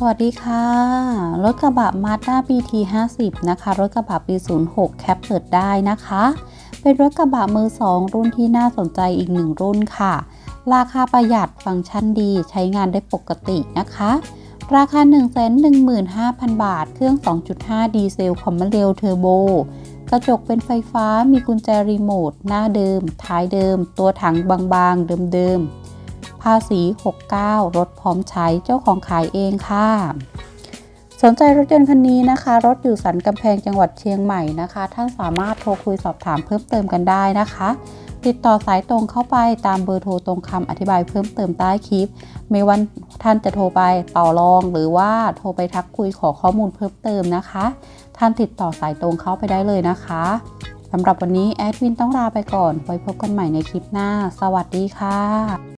สวัสดีค่ะ รถกระบะ Mazda BT 50นะคะ รถกระบะปี 06 แคปเปิดได้นะคะ เป็นรถกระบะมือ 2 รุ่นที่น่าสนใจอีกหนึ่งรุ่นค่ะ ราคาประหยัดฟังก์ชันดีใช้งานได้ปกตินะคะ ราคา 115,000 บาท เครื่อง 2.5 ดีเซลคอมมอนเรลเทอร์โบ กระจกเป็นไฟฟ้ามีกุญแจรีโมท หน้าเดิม ท้ายเดิม ตัวถังบางๆ เดิมๆ ภาษี 69 รถพร้อมใช้เจ้าของขายเองค่ะ สนใจรถยนต์คันนี้นะคะ รถอยู่สันกำแพงจังหวัดเชียงใหม่นะคะ ท่านสามารถโทรคุยสอบถามเพิ่มเติมกันได้นะคะ ติดต่อสายตรงเข้าไปตามเบอร์โทรตรงคำอธิบายเพิ่มเติมใต้คลิป ไม่ว่าท่านจะโทรไปต่อรอง หรือว่าโทรไปทักคุยขอข้อมูลเพิ่มเติมนะคะ ท่านติดต่อสายตรงเข้าไปได้เลยนะคะสำหรับวันนี้แอดวินต้องลาไปก่อน ไว้พบกันใหม่ในคลิปหน้า สวัสดีค่ะ